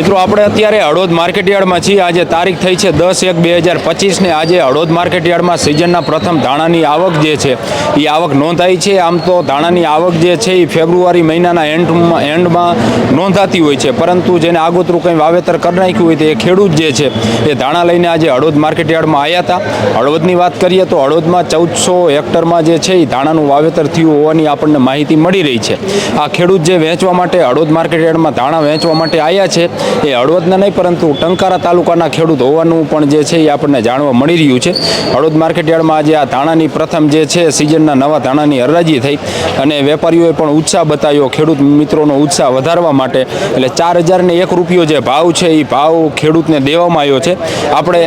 મિત્રો, આપણે અત્યારે હળવદ માર્કેટયાર્ડમાં છીએ. આજે તારીખ થઈ છે દસ એક બે હજાર પચીસને. આજે હળોદ માર્કેટયાર્ડમાં સિઝનના પ્રથમ ધાણાની આવક જે છે એ આવક નોંધાઈ છે. આમ તો ધાણાની આવક જે છે એ ફેબ્રુઆરી મહિનાના એન્ડમાં એન્ડમાં નોંધાતી હોય છે. પરંતુ જેને આગોતરું કંઈ વાવેતર કરી નાખ્યું હોય તો એ ખેડૂત જે છે, એ ધાણા લઈને આજે હળવદ માર્કેટયાર્ડમાં આવ્યા હતા. હળવદની વાત કરીએ તો હળવદમાં ચૌદસો હેક્ટરમાં જે છે એ ધાણાનું વાવેતર થયું હોવાની આપણને માહિતી મળી રહી છે. આ ખેડૂત જે વેચવા માટે હળવદ માર્કેટયાર્ડમાં ધાણા વેચવા માટે આવ્યા છે એ હળવદના નહીં, પરંતુ ટંકારા તાલુકાના ખેડૂત હોવાનું પણ જે છે એ આપણને જાણવા મળી રહ્યું છે. હળવદ માર્કેટયાર્ડમાં આજે આ ધાણાની પ્રથમ જે છે, સિઝનના નવા ધાણાની હરાજી થઈ અને વેપારીઓએ પણ ઉત્સાહ બતાવ્યો. ખેડૂત મિત્રોનો ઉત્સાહ વધારવા માટે એટલે ચાર હજારને એક રૂપિયો જે ભાવ છે એ ભાવ ખેડૂતને દેવામાં આવ્યો છે. આપણે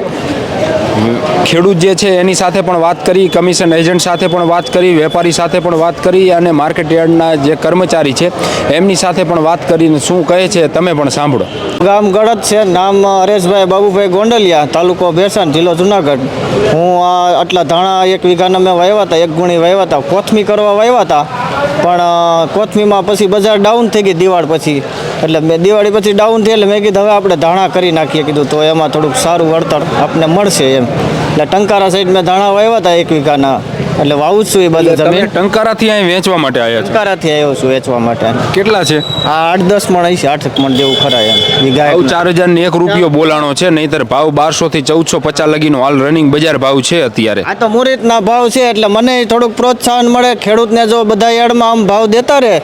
ખેડૂત જે છે એની સાથે પણ વાત કરી, કમિશન એજન્ટ સાથે પણ વાત કરી, વેપારી સાથે પણ વાત કરી અને માર્કેટ યાર્ડના જે કર્મચારી છે એમની સાથે પણ વાત કરીને શું કહે છે, તમે પણ સાંભળો. ગામ ગળત છે. નામ હરેશભાઈ બાબુભાઈ ગોંડલિયા, તાલુકો ભેસાણ, જિલ્લો જુનાગઢ. હું આ આટલા ધાણા એક વીઘાના મેં વાવ્યા હતા, એક ગુણી વાવ્યા હતા. કોથમી કરવા વાવ્યા હતા, પણ કોથમીમાં પછી બજાર ડાઉન થઈ ગઈ દિવાળ પછી. એટલે મેં દિવાળી પછી ડાઉન થઈ, એટલે મેં કીધું, હવે આપણે ધાણા કરી નાખીએ. કીધું, તો એમાં થોડુંક સારું વળતર આપણને મળશે એમ. એટલે ટંકારા સાઈડ મેં ધાણા વાવ્યા હતા એક વીઘાના. એટલે વાવું છું એ બધું તમે ટંકારાથી અહીં વેચવા માટે આવ્યા છો? ટંકારાથી આવ્યો છું વેચવા માટે. કેટલા છે? આ આઠ દસ મણ હશે આઠ મણ જેવું ખરા એમ. વીઘા ચાર હજાર ને એક રૂપિયો બોલાણો છે નહીતર ભાવ બારસો થી ચૌદસો પચાસ લગીનો હાલ રનિંગ બજાર ભાવ છે અત્યારે. આ તો મુહૂર્તના ભાવ છે એટલે મને થોડુંક પ્રોત્સાહન મળે ખેડૂતને જો બધા યાર્ડમાં આમ ભાવ દેતા રહે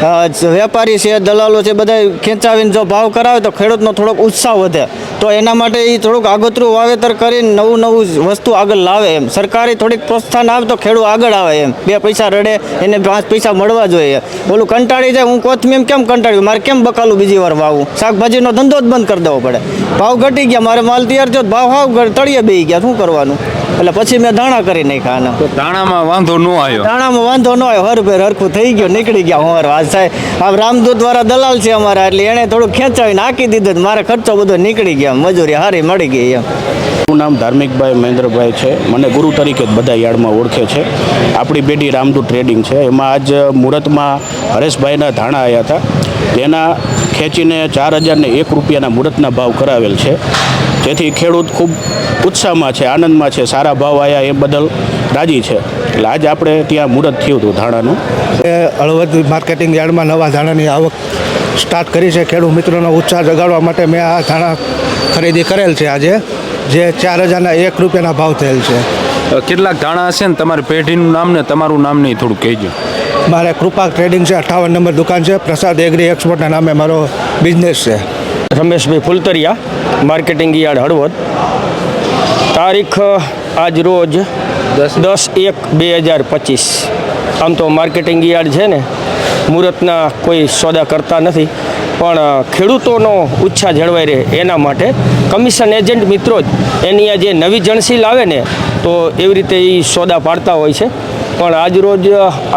વેપારી છે દલાલો છે બધા ખેંચાવીને જો ભાવ કરાવે તો ખેડૂતનો થોડોક ઉત્સાહ વધે. તો એના માટે એ થોડુંક આગોતરું વાવેતર કરીને નવું નવું વસ્તુ આગળ લાવે એમ. સરકારે થોડીક પ્રોત્સાહન આવે તો ખેડૂત આગળ આવે એમ. બે પૈસા રડે એને પાંચ પૈસા મળવા જોઈએ. બોલું કંટાળી જાય હું કોથમીમ કેમ કંટાળ્યું? મારે કેમ બકાલું બીજી વાર વાવું? શાકભાજીનો ધંધો જ બંધ કરી દેવો પડે. ભાવ ઘટી ગયા મારે માલ તૈયાર થયો ભાવ ભાવ તળીએ બેહી બેસી ગયા શું કરવાનું? એટલે પછી મેં ધાણા કરી નાખ્યા દાણામાં ધાણામાં વાંધો ન આવ્યો. ધાણામાં વાંધો ન હોય હરભેર હરખું થઈ ગયો નીકળી ગયા હોર આ સાહેબ આમ રામદૂત દ્વારા દલાલ છે અમારા, એટલે એણે થોડું ખેંચાવીને નાખી દીધું મારે ખર્ચો બધો નીકળી ગયા મજૂરી હારી મળી ગઈ એમ. મારું નામ ધાર્મિકભાઈ મહેન્દ્રભાઈ છે. મને ગુરુ તરીકે બધા યાર્ડમાં ઓળખે છે. આપણી બેટી રામદૂત ટ્રેડિંગ છે. એમાં આજ મુહૂર્તમાં હરેશભાઈના ધાણા આવ્યા હતા. તેના ખેંચીને ચાર હજારને એક રૂપિયાના મુહૂર્તના ભાવ કરાવેલ છે. જેથી ખેડૂત ખૂબ ઉત્સાહમાં છે, આનંદમાં છે. સારા ભાવ આવ્યા એ બદલ રાજી છે. એટલે આજે આપણે ત્યાં મુહૂર્ત થયું હતું ધાણાનું. એ હળવદ માર્કેટિંગ યાર્ડમાં નવા ધાણાની આવક સ્ટાર્ટ કરી છે. ખેડૂત મિત્રોનો ઉત્સાહ જગાડવા માટે મેં આ ધાણા ખરીદી કરેલ છે આજે જે ચાર હજારના એક રૂપિયાના ભાવ થયેલ છે. કેટલાક ધાણા હશે ને તમારી પેઢીનું નામ ને તમારું નામ નહીં થોડું કહેજો. મારે કૃપા ટ્રેડિંગ છે અઠાવન નંબર દુકાન છે. પ્રસાદ એગ્રી એક્સપોર્ટના નામે મારો બિઝનેસ છે. Rameshbhai Phultariya marketing yard Halvad. તારીખ આજ રોજ દસ. એક બે હજાર પચીસ. આમ તો માર્કેટિંગ યાર્ડ છે ને, મુહૂર્તના કોઈ સોદા કરતા નથી. પણ ખેડૂતોનો ઉત્સાહ જળવાઈ રહે એના માટે કમિશન એજન્ટ મિત્રો જ એની આ જે નવી જણસી લાવે ને, તો એવી રીતે એ સોદા પાડતા હોય છે. પણ આજરોજ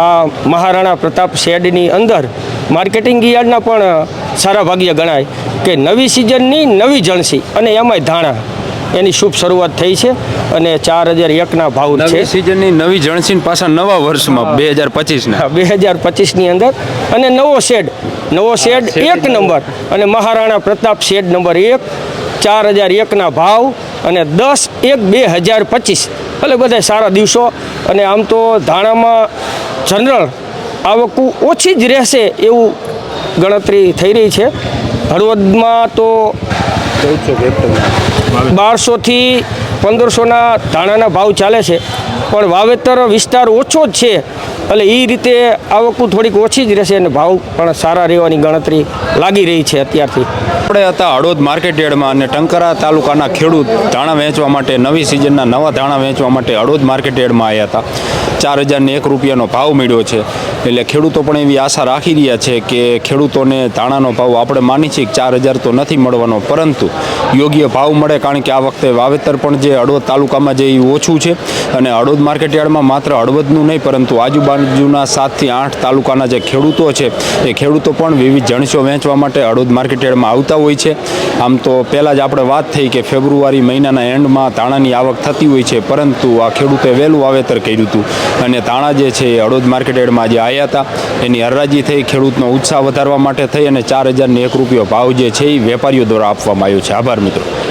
આ મહારાણા પ્રતાપ શેડની અંદર માર્કેટિંગ યાર્ડના પણ સારા ભાગ્ય ગણાય કે નવી સિઝનની નવી જણસી અને એમાંય ધાણા. એની શુભ શરૂઆત થઈ છે અને ચાર હજાર એકના ભાવ છે. સિઝનની નવી જણસીન પાછા નવા વર્ષમાં બે હજાર પચીસના. બે હજાર પચીસની અંદર. અને નવો શેડ નવો શેડ એક નંબર. અને મહારાણા પ્રતાપ શેડ નંબર એક ચાર હજાર એકના ભાવ અને દસ એક બે હજાર પચીસ. એટલે બધા સારા દિવસો. અને આમ તો ધાણામાં જનરલ આવકું ઓછી જ રહેશે એવું ગણતરી થઈ રહી છે. હળવદમાં તો બારસોથી પંદરસોના ધાણાના ભાવ ચાલે છે. પણ વાવેતર વિસ્તાર ઓછો જ છે. એટલે એ રીતે આવકું થોડીક ઓછી જ રહેશે અને ભાવ પણ સારા રહેવાની ગણતરી લાગી રહી છે અત્યારથી. આપણે હતા હળવદ માર્કેટ યાર્ડમાં અને ટંકારા તાલુકાના ખેડૂત ધાણા વેચવા માટે નવી સિઝનના નવા ધાણા વેચવા માટે હળવદ માર્કેટ યાર્ડમાં આવ્યા હતા. ચાર હજારને એક રૂપિયાનો ભાવ મળ્યો છે. એટલે ખેડૂતો પણ એવી આશા રાખી રહ્યા છે કે ખેડૂતોને ધાણાનો ભાવ આપણે માની છીએ કે ચાર હજાર તો નથી મળવાનો, પરંતુ યોગ્ય ભાવ મળે કારણ કે આ વખતે વાવેતર પણ જે હળવદ તાલુકામાં જે ઓછું છે અને હળવદ માર્કેટ યાર્ડમાં માત્ર હળવદનું નહીં, પરંતુ આજુબાજુના સાતથી આઠ તાલુકાના જે ખેડૂતો છે, એ ખેડૂતો પણ વિવિધ જણસો વેચવા માટે અડોદ માર્કેટયાર્ડમાં આવતા હોય છે. આમ તો પહેલાં જ આપણે વાત થઈ કે ફેબ્રુઆરી મહિનાના એન્ડમાં તાણાની આવક થતી હોય છે, પરંતુ આ ખેડૂતે વહેલું વાવેતર કર્યું હતું. અને તાણા જે છે, એ અડોદ માર્કેટયાર્ડમાં જે આવ્યા હતા. એની હરાજી થઈ, ખેડૂતનો ઉત્સાહ વધારવા માટે થઈ અને ચાર હજારને એક રૂપિયો ભાવ જે છે, એ વેપારીઓ દ્વારા આપવામાં આવ્યો છે. આભાર મિત્રો.